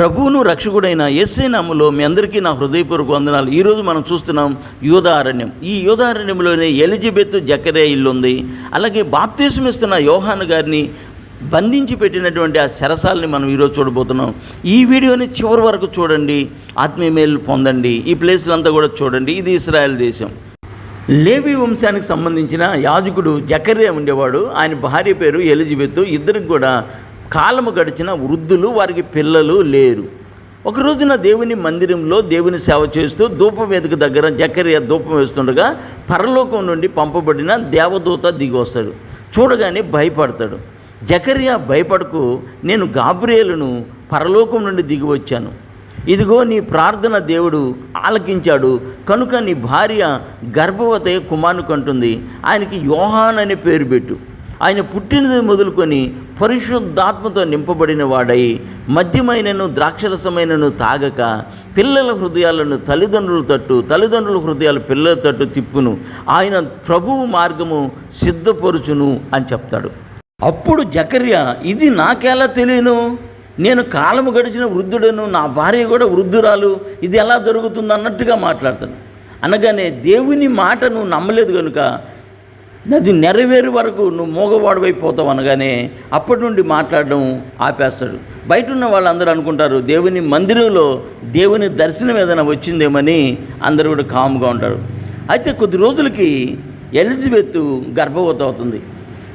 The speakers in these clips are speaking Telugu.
ప్రభువును రక్షకుడైన ఎస్ఏ నామలో మీ అందరికీ నా హృదయపూర్వక వందనాలు. ఈరోజు మనం చూస్తున్నాం యోధారణ్యం ఈ యోధారణ్యంలోనే ఎలిజబెత్ జకరే ఇల్లు ఉంది అలాగే బాప్తీసం ఇస్తున్న యోహాన్ గారిని బంధించి పెట్టినటువంటి ఆ శరసాలని మనం ఈరోజు చూడబోతున్నాం. ఈ వీడియోని చివరి వరకు చూడండి. ఆత్మీయ మేలు పొందండి. ఈ ప్లేస్లంతా కూడా చూడండి. ఇది ఇస్రాయల్ దేశం. లేవి వంశానికి సంబంధించిన యాజకుడు జకర్యా ఉండేవాడు. ఆయన భార్య పేరు ఎలిజబెత్. ఇద్దరికి కూడా కాలము గడిచిన వృద్ధులు వారికి పిల్లలు లేరు. ఒక రోజున దేవుని మందిరంలో దేవుని సేవ చేస్తూ ధూపవేదిక దగ్గర జకర్య ధూపం వేస్తుండగా పరలోకం నుండి పంపబడిన దేవదూత దిగి వస్తాడు. చూడగానే భయపడతాడు. జకర్యా భయపడకు నేను గాబ్రియేలును పరలోకం నుండి దిగి వచ్చాను. ఇదిగో నీ ప్రార్థన దేవుడు ఆలకించాడు. కనుక నీ భార్య గర్భవతి కుమారుని కంటుంది ఆయనకి యోహాన్ అనే పేరు పెట్టు. ఆయన పుట్టినది మొదలుకొని పరిశుద్ధాత్మతో నింపబడిన వాడై మద్యమైనను ద్రాక్షరసమైనను తాగక పిల్లల హృదయాలను తల్లిదండ్రుల తట్టు తల్లిదండ్రుల హృదయాలు పిల్లల తట్టు తిప్పును. ఆయన ప్రభువు మార్గము సిద్ధపరుచును అని చెప్తాడు. అప్పుడు జకర్య ఇది నాకెలా తెలియను? నేను కాలము గడిచిన వృద్ధుడను నా భార్య కూడా వృద్ధురాలు ఇది ఎలా జరుగుతుంది? అన్నట్టుగా మాట్లాడతాను అనగానే దేవుని మాట నువ్వు నమ్మలేదు కనుక అది నెరవేరు వరకు నువ్వు మోగవాడవైపోతావు అనగానే అప్పటి నుండి మాట్లాడడం ఆపేస్తాడు. బయట ఉన్న వాళ్ళందరూ అనుకుంటారు దేవుని మందిరంలో దేవుని దర్శనం ఏదైనా వచ్చిందేమని అందరూ కూడా కామ్గా ఉంటారు. అయితే కొద్ది రోజులకి ఎలిజబెత్ గర్భవతి అవుతుంది.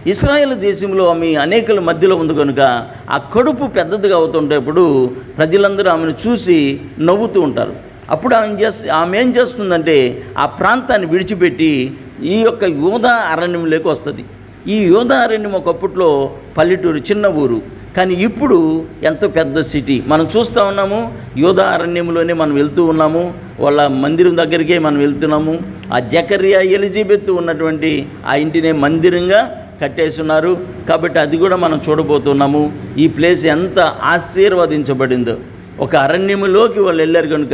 ఇస్రాయేల్ దేశంలో ఆమె అనేకల మధ్యలో ఉంది కనుక ఆ కడుపు పెద్దదిగా అవుతుంటేప్పుడు ప్రజలందరూ ఆమెను చూసి నవ్వుతూ ఉంటారు. అప్పుడు ఆమె చేస్తే ఆమె ఏం చేస్తుందంటే ఆ ప్రాంతాన్ని విడిచిపెట్టి ఈ యొక్క యోధా అరణ్యంలోకి వస్తుంది. ఈ యోధా అరణ్యం ఒకప్పట్లో పల్లెటూరు చిన్న ఊరు. కానీ ఇప్పుడు ఎంతో పెద్ద సిటీ. మనం చూస్తూ ఉన్నాము యోధా అరణ్యంలోనే మనం వెళ్తూ ఉన్నాము వాళ్ళ మందిరం దగ్గరికే మనం వెళ్తున్నాము. ఆ జకర్యా ఎలిజబెత్ ఉన్నటువంటి ఆ ఇంటినే మందిరంగా కట్టేస్తున్నారు. కాబట్టి అది కూడా మనం చూడబోతున్నాము. ఈ ప్లేస్ ఎంత ఆశీర్వదించబడిందో. ఒక అరణ్యములోకి వాళ్ళు వెళ్ళారు కనుక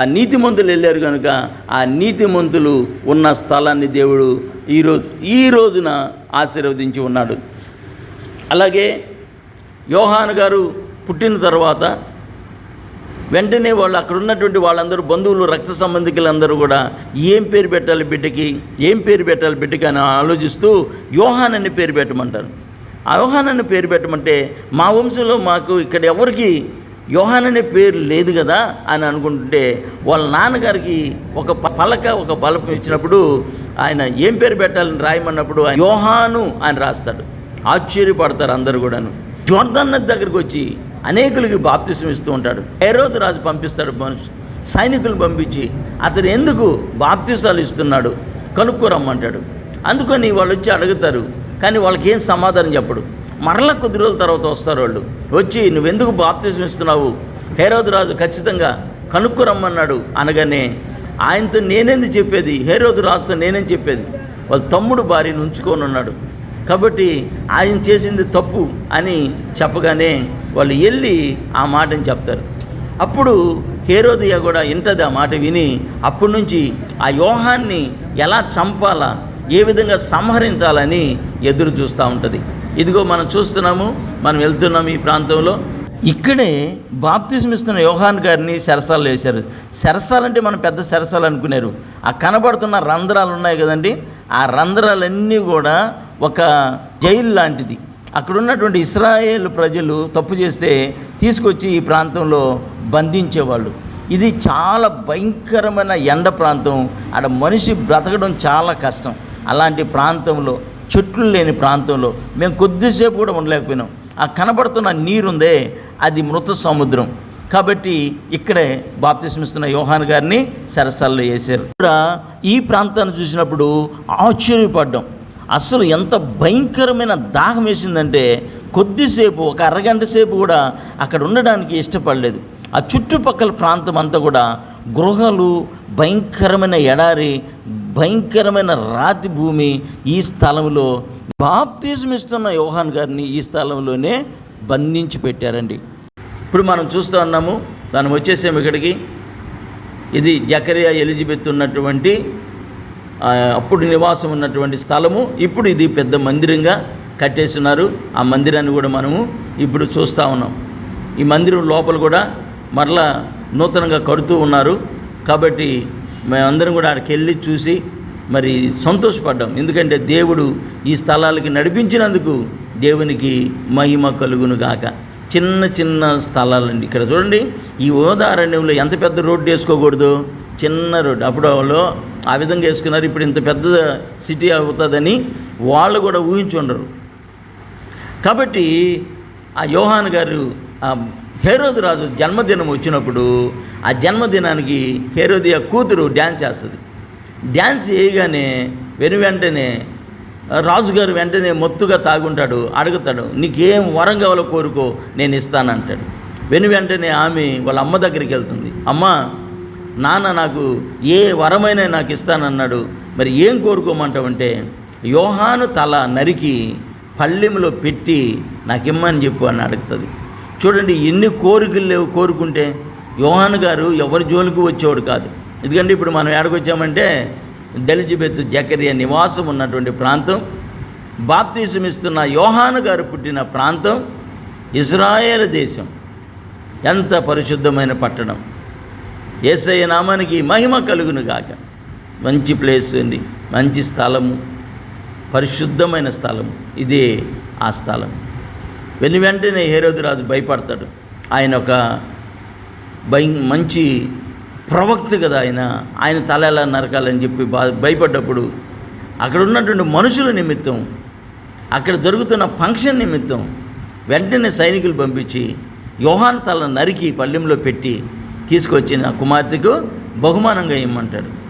ఆ నీతిమంతులు వెళ్ళారు కనుక ఆ నీతిమంతులు ఉన్న స్థలాన్ని దేవుడు ఈరోజు ఈ రోజున ఆశీర్వదించి ఉన్నాడు. అలాగే యోహాను గారు పుట్టిన తర్వాత వెంటనే వాళ్ళు అక్కడ ఉన్నటువంటి వాళ్ళందరూ బంధువులు రక్త సంబంధికులందరూ కూడా ఏం పేరు పెట్టాలి బిడ్డకి ఏం పేరు పెట్టాలి బిడ్డకి అని ఆలోచిస్తూ యోహాన్ అని పేరు పెట్టమంటారు. ఆ యోహాన్ అని పేరు పెట్టమంటే మా వంశంలో మాకు ఇక్కడ ఎవరికి యోహాన్ అనే పేరు లేదు కదా అని అనుకుంటుంటే వాళ్ళ నాన్నగారికి ఒక పలక ఒక బలపం ఇచ్చినప్పుడు ఆయన ఏం పేరు పెట్టాలని రాయమన్నప్పుడు ఆయన యోహాను అని రాస్తాడు. ఆశ్చర్యపడతారు అందరు కూడాను. జోర్దాన్ నది దగ్గరికి వచ్చి అనేకులకి బాప్తిసం ఇస్తూ ఉంటాడు. హేరోదు రాజు పంపిస్తాడు మనుషు సైనికులు పంపించి అతను ఎందుకు బాప్తిసాలు ఇస్తున్నాడు? కనుక్కోరమ్మంటాడు అందుకని వాళ్ళు వచ్చి అడుగుతారు కానీ వాళ్ళకి ఏం సమాధానం చెప్పడు. మరలా కొద్ది రోజుల తర్వాత వస్తారు వాళ్ళు. వచ్చి నువ్వెందుకు బాప్తిజం ఇస్తున్నావు? హేరోదు రాజు ఖచ్చితంగా కనుక్కురమ్మన్నాడు అనగానే ఆయనతో నేనేంది చెప్పేది? హేరోదు రాజుతో నేనేం చెప్పేది? వాళ్ళ తమ్ముడు భార్యను ఉంచుకొని ఉన్నాడు. కాబట్టి ఆయన చేసింది తప్పు అని చెప్పగానే వాళ్ళు వెళ్ళి ఆ మాటని చెప్తారు. అప్పుడు హేరోదియ కూడా వింటది ఆ మాట విని అప్పటి నుంచి ఆ యోహాన్ని ఎలా చంపాలా ఏ విధంగా సంహరించాలని ఎదురు చూస్తూ ఉంటుంది. ఇదిగో మనం చూస్తున్నాము మనం వెళ్తున్నాం ఈ ప్రాంతంలో. ఇక్కడే బాప్తిజం ఇస్తున్న యోహాన్ గారిని సరసాలు వేశారు. సరసాలంటే మనం పెద్ద సరసాలు అనుకున్నారు ఆ కనబడుతున్న రంధ్రాలు ఉన్నాయి కదండి ఆ రంధ్రాలన్నీ కూడా ఒక జైలు లాంటిది. అక్కడ ఉన్నటువంటి ఇస్రాయేల్ ప్రజలు తప్పు చేస్తే తీసుకొచ్చి ఈ ప్రాంతంలో బంధించేవాళ్ళు. ఇది చాలా భయంకరమైన ఎండ ప్రాంతం. ఆడ మనిషి బ్రతకడం చాలా కష్టం. అలాంటి ప్రాంతంలో చెట్లు లేని ప్రాంతంలో మేము కొద్దిసేపు కూడా ఉండలేకపోయినాం. ఆ కనబడుతున్న నీరుందే అది మృత సముద్రం. కాబట్టి ఇక్కడే బాప్తిస్మిస్తున్న యోహాన్ గారిని సరసల్లో వేశారు. కూడా ఈ ప్రాంతాన్ని చూసినప్పుడు ఆశ్చర్యపడ్డాం. అసలు ఎంత భయంకరమైన దాహం వేసిందంటే కొద్దిసేపు ఒక అరగంట సేపు కూడా అక్కడ ఉండడానికి ఇష్టపడలేదు. ఆ చుట్టుపక్కల ప్రాంతం అంతా కూడా గృహలు భయంకరమైన ఎడారి భయంకరమైన రాతి భూమి ఈ స్థలంలో బాప్తిజం ఇస్తున్న యోహాన్ గారిని ఈ స్థలంలోనే బంధించి పెట్టారండి. ఇప్పుడు మనం చూస్తూ ఉన్నాము దాన్ని వచ్చేసాము ఇక్కడికి. ఇది జకరియా ఎలిజబెత్ ఉన్నటువంటి అప్పుడు నివాసం ఉన్నటువంటి స్థలము. ఇప్పుడు ఇది పెద్ద మందిరంగా కట్టేస్తున్నారు. ఆ మందిరాన్ని కూడా మనము ఇప్పుడు చూస్తూ ఉన్నాం. ఈ మందిరం లోపల కూడా మరలా నూతనంగా కడుతూ ఉన్నారు. కాబట్టి మేమందరం కూడా అక్కడికి వెళ్ళి చూసి మరి సంతోషపడ్డాం. ఎందుకంటే దేవుడు ఈ స్థలాలకి నడిపించినందుకు దేవునికి మహిమ కలుగును గాక. చిన్న చిన్న స్థలాలండి. ఇక్కడ చూడండి ఈ ఓదారణ్యంలో ఎంత పెద్ద రోడ్డు వేసుకోకూడదు? చిన్న రోడ్డు. అప్పుడు వాళ్ళు ఆ విధంగా వేసుకున్నారు. ఇప్పుడు ఇంత పెద్ద సిటీ అవుతుందని వాళ్ళు కూడా ఊహించుండరు. కాబట్టి ఆ యోహాన్ గారు హేరోదు రాజు జన్మదినం వచ్చినప్పుడు ఆ జన్మదినానికి హేరోదియ కూతురు డ్యాన్స్ చేస్తుంది. డ్యాన్స్ చేయగానే వెను వెంటనే రాజుగారు వెంటనే మొత్తుగా తాగుంటాడు అడుగుతాడు నీకేం వరం కావాలో కోరుకో నేను ఇస్తానంటాడు వెను వెంటనే ఆమె వాళ్ళ అమ్మ దగ్గరికి వెళ్తుంది. అమ్మ నాన్న నాకు ఏ వరమైనా నాకు ఇస్తానన్నాడు మరి ఏం కోరుకోమంటావంటే యోహాను తల నరికి పళ్ళెంలో పెట్టి నాకు ఇమ్మని చెప్పు అని అడుగుతుంది. చూడండి ఎన్ని కోరికలు లేవు కోరుకుంటే యోహాన్ గారు ఎవరి జోలికి వచ్చేవాడు కాదు. ఎందుకంటే ఇప్పుడు మనం ఎక్కడికి దళిజిబెత్ జకరియా నివాసం ఉన్నటువంటి ప్రాంతం బాప్తీసం ఇస్తున్న యోహాను గారు పుట్టిన ప్రాంతం ఇజ్రాయేల్ దేశం. ఎంత పరిశుద్ధమైన పట్టణం. ఏసయ్య నామానికి మహిమ కలుగును గాక మంచి ప్లేస్ అండి మంచి స్థలము పరిశుద్ధమైన స్థలం ఇదే ఆ స్థలం. వెను వెంటనే హేరోదురాజు భయపడతాడు. ఆయన ఒక భయ మంచి ప్రవక్త కదా ఆయన. ఆయన తల ఎలా నరకాలని చెప్పి బా భయపడ్డప్పుడు అక్కడ ఉన్నటువంటి మనుషుల నిమిత్తం అక్కడ జరుగుతున్న ఫంక్షన్ నిమిత్తం వెంటనే సైనికులు పంపించి యోహాన్ తల నరికి పల్లెంలో పెట్టి తీసుకొచ్చిన కుమార్తెకు బహుమానంగా ఇమ్మంటాడు.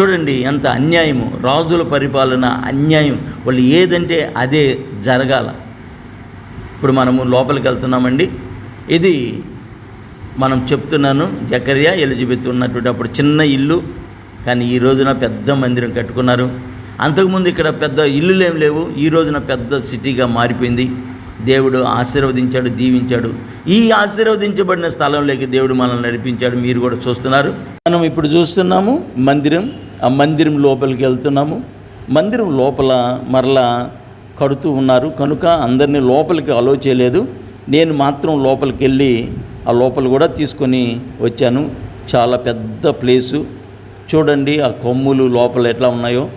చూడండి ఎంత అన్యాయము. రాజుల పరిపాలన అన్యాయం. వాళ్ళు ఏదంటే అదే జరగాల. ఇప్పుడు మనము లోపలికి వెళ్తున్నామండి. ఇది మనం చెప్తున్నాను జకరియా ఎలిజబెత్ ఉన్నటువంటి అప్పుడు చిన్న ఇల్లు కానీ ఈ రోజున పెద్ద మందిరం కట్టుకున్నారు. అంతకుముందు ఇక్కడ పెద్ద ఇల్లులు లేవు ఈ రోజున పెద్ద సిటీగా మారిపోయింది. దేవుడు ఆశీర్వదించాడు దీవించాడు. ఈ ఆశీర్వదించబడిన స్థలంలోకి దేవుడు మనల్ని నడిపించాడు మీరు కూడా చూస్తున్నారు. మనం ఇప్పుడు చూస్తున్నాము మందిరం ఆ మందిరం లోపలికి వెళ్తున్నాము. మందిరం లోపల మరలా కడుతూ ఉన్నారు. కనుక అందరినీ లోపలికి అలో చేయలేదు. నేను మాత్రం లోపలికి వెళ్ళి ఆ లోపల కూడా తీసుకొని వచ్చాను. చాలా పెద్ద ప్లేసు. చూడండి ఆ కొమ్ములు లోపల ఎట్లా ఉన్నాయో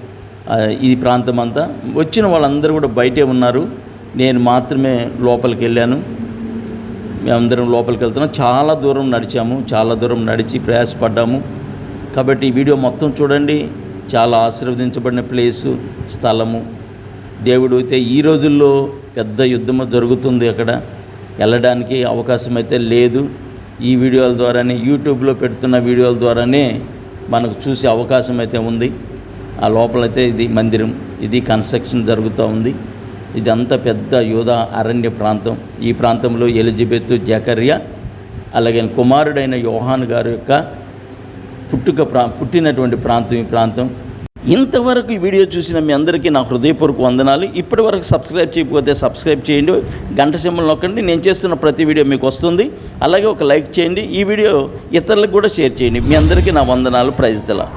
ఈ ప్రాంతం అంతా వచ్చిన వాళ్ళందరూ కూడా బయటే ఉన్నారు. నేను మాత్రమే లోపలికి వెళ్ళాను మేమందరం లోపలికి వెళ్తున్నాం. చాలా దూరం నడిచాము. చాలా దూరం నడిచి ప్రయాసపడ్డాము. కాబట్టి ఈ వీడియో మొత్తం చూడండి. చాలా ఆశీర్వదించబడిన ప్లేసు స్థలము. దేవుడు అయితే ఈ రోజుల్లో పెద్ద యుద్ధము జరుగుతుంది అక్కడ. వెళ్ళడానికి అవకాశం అయితే లేదు. ఈ వీడియోల ద్వారానే యూట్యూబ్లో పెడుతున్న వీడియోల ద్వారానే మనకు చూసే అవకాశం అయితే ఉంది. ఆ లోపలైతే ఇది మందిరం ఇది కన్స్ట్రక్షన్ జరుగుతూ ఉంది. ఇదంతా పెద్ద యోధ అరణ్య ప్రాంతం. ఈ ప్రాంతంలో ఎలిజబెత్ జకర్య అలాగే కుమారుడైన యోహాన్ గారి యొక్క పుట్టుక ప్రా పుట్టినటువంటి ప్రాంతం ఈ ప్రాంతం. ఇంతవరకు ఈ వీడియో చూసిన మీ అందరికీ నా హృదయపూర్వక వందనాలు. ఇప్పటి వరకు సబ్స్క్రైబ్ చేయకపోతే సబ్స్క్రైబ్ చేయండి. గంట సింబల్ నొక్కండి. నేను చేస్తున్న ప్రతి వీడియో మీకు వస్తుంది. అలాగే ఒక లైక్ చేయండి. ఈ వీడియో ఇతరులకు కూడా షేర్ చేయండి. మీ అందరికీ నా వందనాలు. ప్రైజ్ తెలా